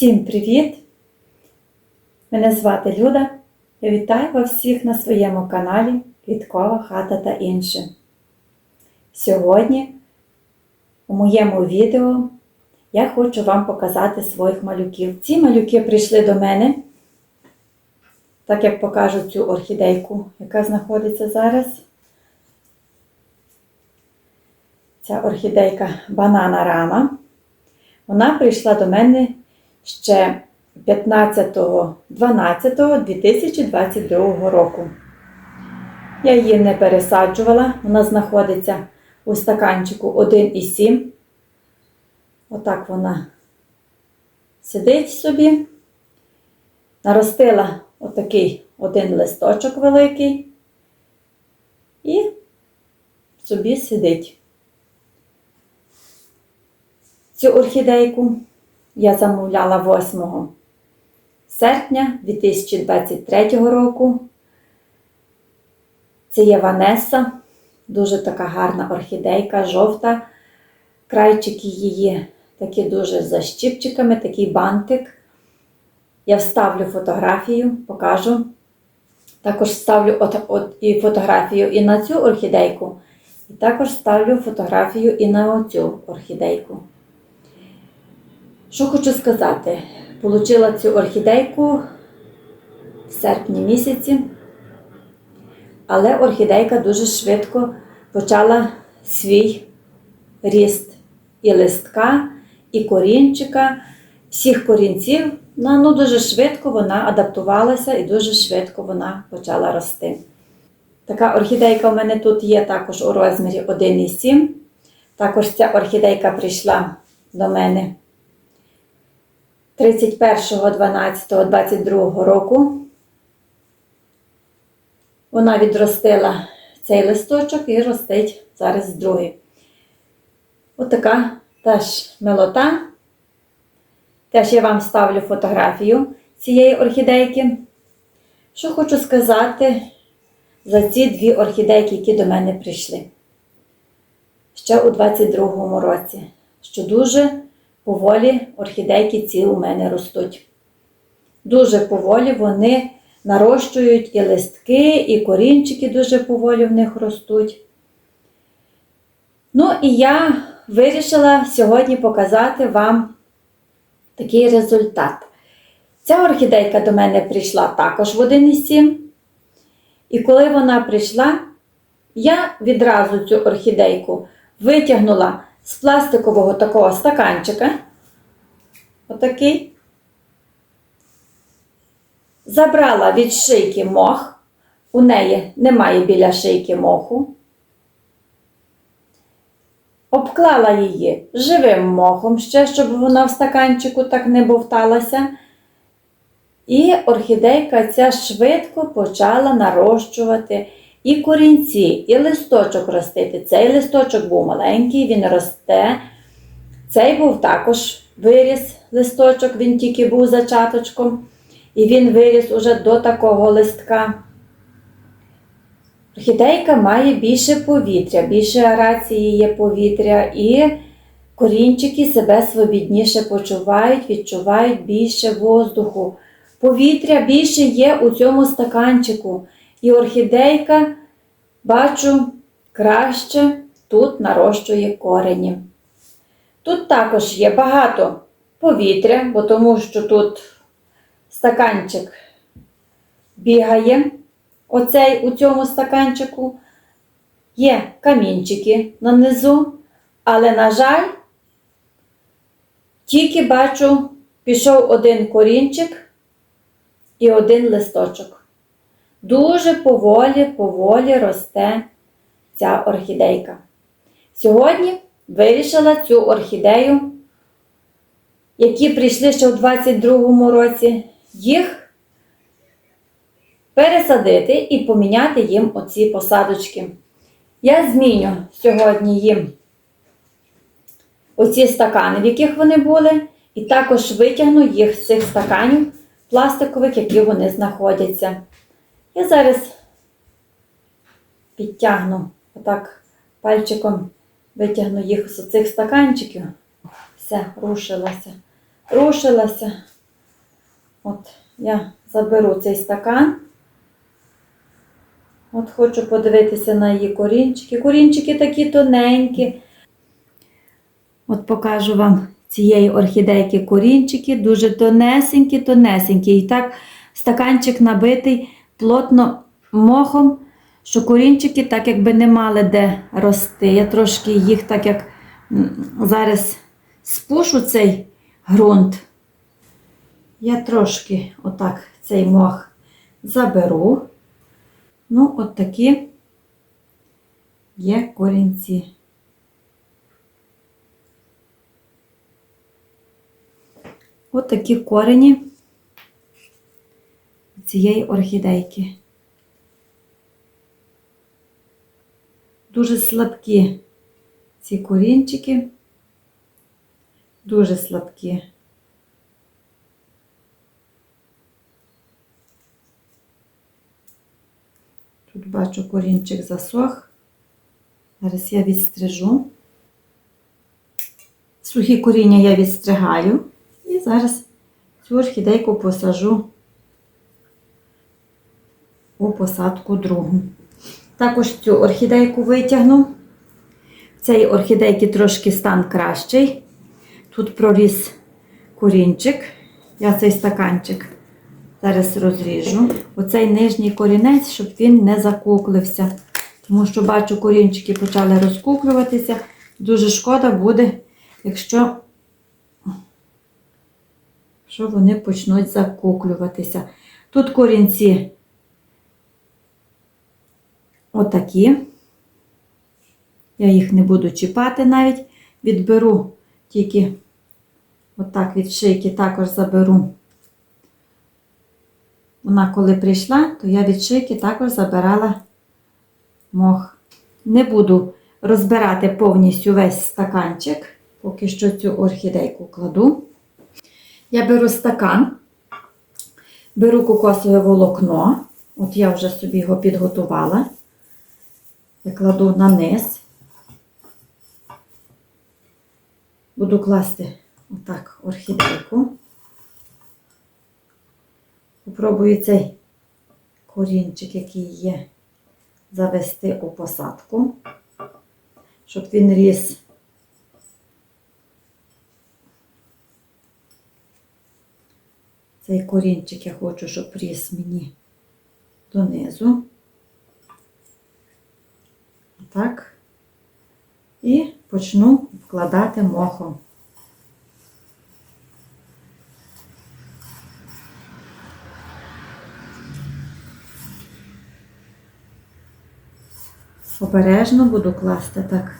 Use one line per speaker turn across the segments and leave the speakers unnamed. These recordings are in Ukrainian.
Всім привіт! Мене звати Люда. Я вітаю вас всіх на своєму каналі Квіткова хата та інше. Сьогодні у моєму відео я хочу вам показати своїх малюків. Ці малюки прийшли до мене, так як покажу цю орхідейку, яка знаходиться зараз. Ця орхідейка банана рама. Вона прийшла до мене ще 15.12.2022 року. Я її не пересаджувала, вона знаходиться у стаканчику 1,7. Отак вона сидить собі. Наростила отакий один листочок великий і собі сидить. Цю орхідейку я замовляла 8 серпня 2023 року. Це є Ванеса, дуже така гарна орхідейка, жовта. Крайчики її такі дуже за щіпчиками, такий бантик. Я вставлю фотографію, покажу. Також вставлю от, от, і фотографію і на цю орхідейку, і також вставлю фотографію і на оцю орхідейку. Що хочу сказати? Получила цю орхідейку в серпні місяці, але орхідейка дуже швидко почала свій ріст і листка, і корінчика, всіх корінців. Ну, ну, дуже швидко вона адаптувалася і дуже швидко вона почала рости. Така орхідейка у мене тут є також у розмірі 1,7. Також ця орхідейка прийшла до мене 31.12.22 року. Вона відростила цей листочок і ростить зараз другий. Отака теж милота. Теж я вам ставлю фотографію цієї орхідейки. Що хочу сказати за ці дві орхідейки, які до мене прийшли ще у 22-му році, що дуже поволі орхідейки ці у мене ростуть. Дуже поволі вони нарощують і листки, і корінчики дуже поволі в них ростуть. Ну і я вирішила сьогодні показати вам такий результат. Ця орхідейка до мене прийшла також в 1,7. І коли вона прийшла, я відразу цю орхідейку витягнула з пластикового такого стаканчика. Отакий. Забрала від шийки мох. У неї немає біля шийки моху. Обклала її живим мохом ще, щоб вона в стаканчику так не бовталася. І орхідейка ця швидко почала нарощувати і корінці, і листочок ростити. Цей листочок був маленький, він росте. Цей був також виріс листочок, він тільки був зачаточком. І він виріс уже до такого листка. Орхідейка має більше повітря, більше арації є повітря, і корінчики себе свобідніше почувають, відчувають більше воздуху. Повітря більше є у цьому стаканчику. І орхідейка, бачу, краще тут нарощує корені. Тут також є багато повітря, бо тому що тут стаканчик бігає. Оцей у цьому стаканчику є камінчики на низу, але, на жаль, тільки бачу, пішов один корінчик і один листочок. Дуже поволі, поволі росте ця орхідейка. Сьогодні вирішила цю орхідею, які прийшли ще у 22-му році, їх пересадити і поміняти їм оці посадочки. Я зміню сьогодні їм оці стакани, в яких вони були, і також витягну їх з цих стаканів пластикових, які вони знаходяться. Я зараз підтягну, отак пальчиком витягну їх з цих стаканчиків. Все, рушилося. рушилася. От я заберу цей стакан. От хочу подивитися на її корінчики. Корінчики такі тоненькі. От покажу вам цієї орхідейки корінчики, дуже тонесенькі, тонесенькі. І так стаканчик набитий плотно мохом, що корінчики так якби не мали де рости. Я трошки їх так як зараз спушу цей ґрунт. Я трошки отак цей мох заберу. Ну, от такі є корінці. От такі корені цієї орхідейки. Дуже слабкі ці корінчики, дуже слабкі. Тут бачу корінчик засох. Зараз я відстрижу. Сухі коріння я відстригаю. І зараз цю орхідейку посажу посадку другу. Також цю орхідейку витягну. В цій орхідейки трошки стан кращий. Тут проріс корінчик. Я цей стаканчик зараз розріжу. Оцей нижній корінець, щоб він не закуклився. Тому що бачу, корінчики почали розкуклюватися. Дуже шкода буде, якщо що вони почнуть закуклюватися. Тут корінці отакі. Я їх не буду чіпати навіть. Відберу тільки отак від шийки також заберу. Вона коли прийшла, то я від шийки також забирала мох. Не буду розбирати повністю весь стаканчик, поки що цю орхідейку кладу. Я беру стакан, беру кокосове волокно. От я вже собі його підготувала. Я кладу на низ. Буду класти отак орхідейку. Попробую цей корінчик, який є, завести у посадку, щоб він ріс Цей корінчик я хочу, щоб ріс мені донизу. Так. І почну вкладати мохом. Обережно буду класти так.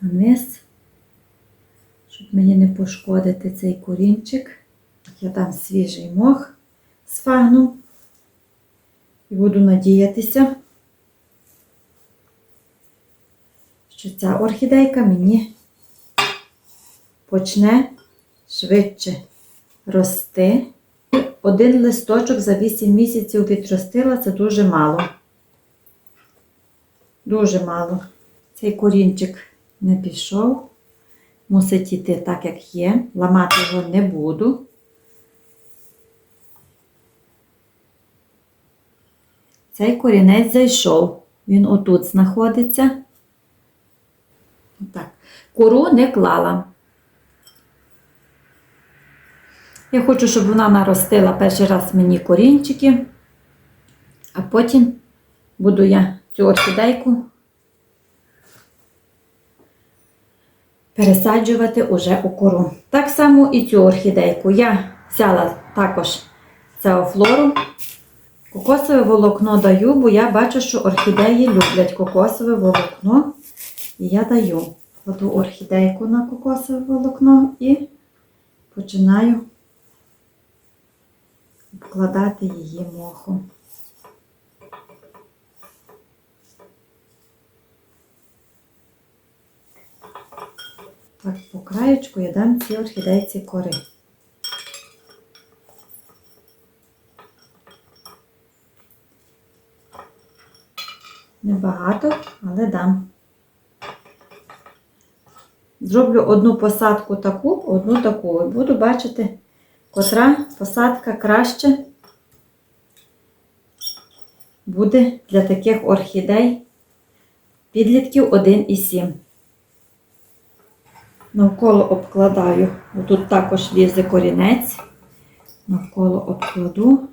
Вниз щоб мені не пошкодити цей корінчик. Я дам свіжий мох сфагну і буду надіятися, що ця орхідейка мені почне швидше рости. Один листочок за 8 місяців відростила, це дуже мало. Дуже мало. Цей корінчик не пішов. Мусить йти так, як є. Ламати його не буду. Цей корінець зайшов. Він отут знаходиться. Так. Кору не клала. Я хочу, щоб вона наростила перший раз мені корінчики, а потім буду я цю орхідейку пересаджувати уже у кору. Так само і цю орхідейку. Я взяла також цеофлору. Кокосове волокно даю, бо я бачу, що орхідеї люблять кокосове волокно. І я даю кладу орхідейку на кокосове волокно і починаю обкладати її мохом. Так, по краєчку я дам цій орхідейці кори. Небагато, але дам. зроблю одну посадку таку, одну таку. І буду бачити, котра посадка краще буде для таких орхідей підлітків 1,7. Навколо обкладаю. Тут також лізе корінець. Навколо обкладу,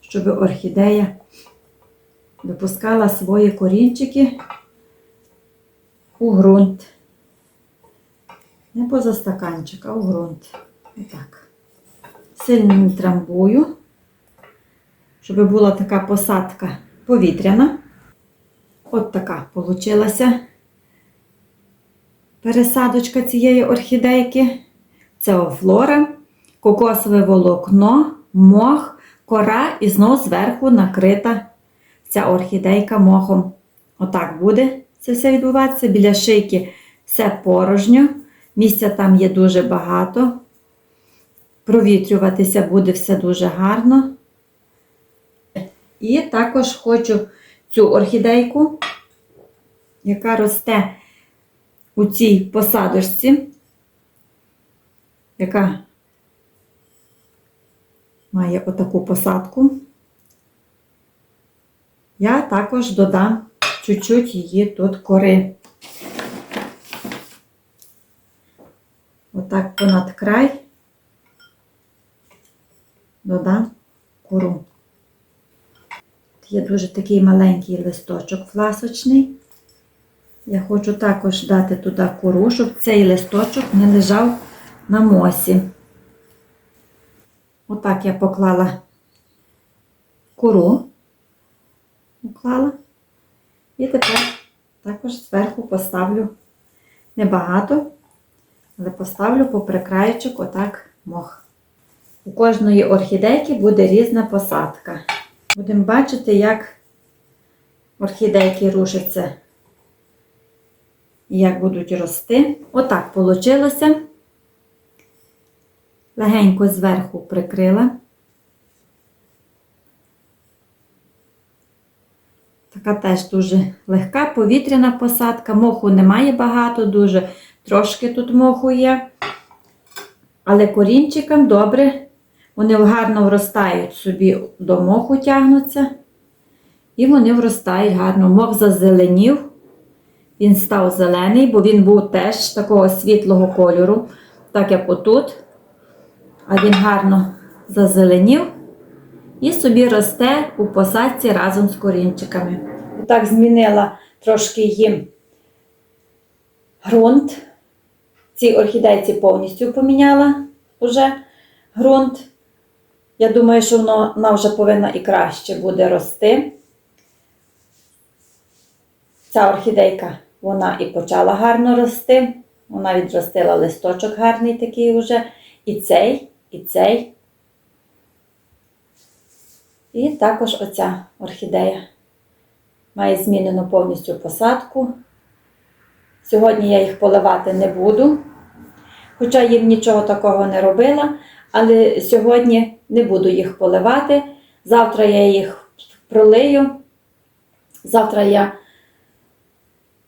щоб орхідея випускала свої корінчики у ґрунт. Не поза стаканчик, а у ґрунт. Отак. Сильно не трамбую, щоб була така посадка повітряна. От така получилася пересадочка цієї орхідейки. Це офлора, кокосове волокно, мох, кора і знову зверху накрита ця орхідейка мохом. Отак буде це все відбуватися. Біля шийки все порожньо. Місця там є дуже багато. Провітрюватися буде все дуже гарно. І також хочу цю орхідейку, яка росте у цій посадочці, яка має отаку посадку. Я також додам чуть-чуть її тут кори. Отак понад край додам кору. Є дуже такий маленький листочок фласочний. Я хочу також дати туди кору, щоб цей листочок не лежав на мосі. Отак я поклала кору, уклала. І тепер також зверху поставлю небагато, але поставлю по прикрайчик отак мох. У кожної орхідейки буде різна посадка. Будемо бачити, як орхідейки рушаться і як будуть рости. Отак вийшло. Легенько зверху прикрила. Така теж дуже легка повітряна посадка. Моху немає багато, дуже трошки тут моху є. Але корінчикам добре, вони гарно вростають собі до моху тягнуться. І вони вростають гарно. Мох зазеленів. Він став зелений, бо він був теж такого світлого кольору, так як отут. А він гарно зазеленів і собі росте у посадці разом з корінчиками. Так змінила трошки їм ґрунт. Цій орхідейці повністю поміняла вже ґрунт. Я думаю, що воно, вона вже повинна і краще буде рости. Ця орхідейка вона і почала гарно рости. Вона відростила листочок гарний такий вже. І цей, і цей. І також оця орхідея має змінену повністю посадку. Сьогодні я їх поливати не буду, хоча їм нічого такого не робила, але сьогодні не буду їх поливати. Завтра я їх пролию. Завтра я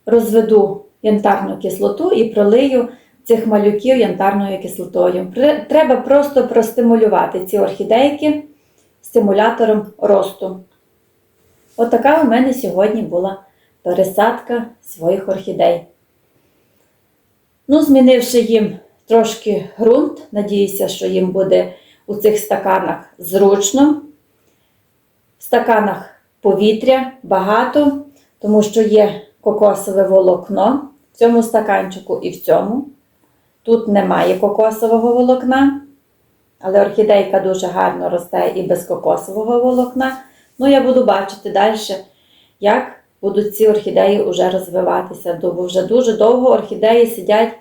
розведу янтарну кислоту і пролию цих малюків янтарною кислотою. Треба просто простимулювати ці орхідейки стимулятором росту. Отака у мене сьогодні була пересадка своїх орхідей. Ну, змінивши їм трошки ґрунт, надіюся, що їм буде у цих стаканах зручно. В стаканах повітря багато, тому що є кокосове волокно в цьому стаканчику і в цьому. Тут немає кокосового волокна, але орхідейка дуже гарно росте і без кокосового волокна. Ну, я буду бачити далі, як будуть ці орхідеї вже розвиватися. Бо вже дуже довго орхідеї сидять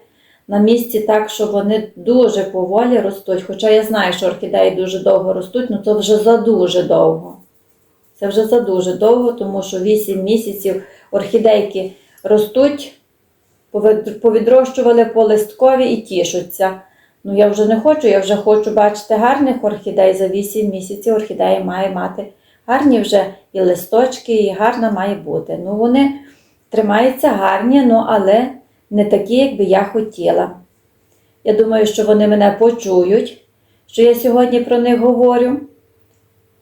на місці так, що вони дуже поволі ростуть. Хоча я знаю, що орхідеї дуже довго ростуть, але це вже за дуже довго. Це вже за дуже довго, тому що 8 місяців орхідейки ростуть, повідрощували по листкові і тішуться. Ну, я вже не хочу, я вже хочу бачити гарних орхідей за 8 місяців. Орхідея має мати гарні вже і листочки, і гарна має бути. Ну, вони тримаються гарні, ну, але не такі, як би я хотіла. Я думаю, що вони мене почують, що я сьогодні про них говорю,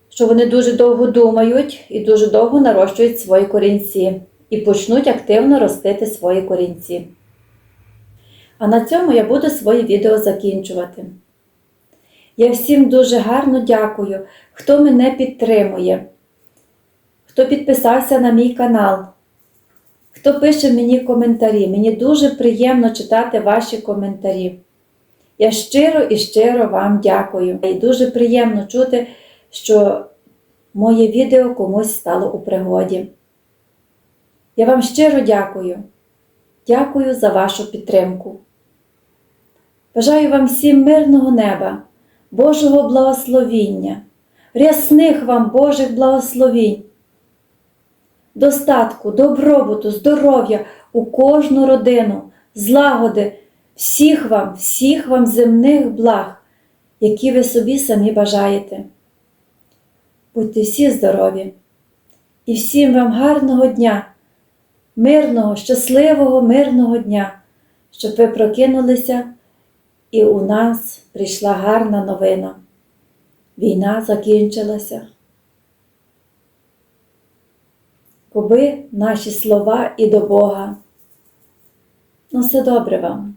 що вони дуже довго думають і дуже довго нарощують свої корінці і почнуть активно ростити свої корінці. А на цьому я буду своє відео закінчувати. Я всім дуже гарно дякую, хто мене підтримує, хто підписався на мій канал, хто пише мені коментарі. Мені дуже приємно читати ваші коментарі. Я щиро і щиро вам дякую. І дуже приємно чути, що моє відео комусь стало у пригоді. Я вам щиро дякую. Дякую за вашу підтримку. Бажаю вам всім мирного неба, Божого благословіння, рясних вам Божих благословінь, достатку, добробуту, здоров'я у кожну родину, злагоди, всіх вам, всіх вам земних благ, які ви собі самі бажаєте. Будьте всі здорові і всім вам гарного дня, мирного, щасливого, мирного дня, щоб ви прокинулися і у нас прийшла гарна новина. Війна закінчилася. Коби наші слова і до Бога. Ну, все добре вам.